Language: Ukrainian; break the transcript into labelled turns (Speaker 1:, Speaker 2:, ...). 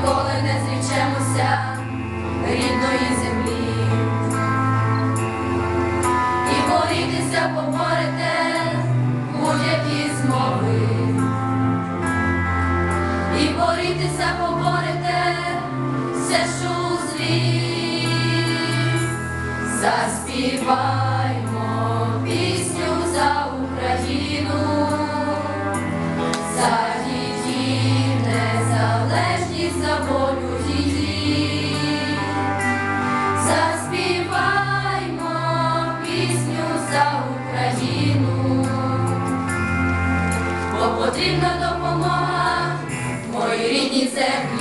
Speaker 1: ніколи не зрічемося рідної землі, і борітися поборете будь-які змови, і борітися поборете все, що у злі заспіває. Пісню за Україну, бо потрібна допомога моїй рідній землі.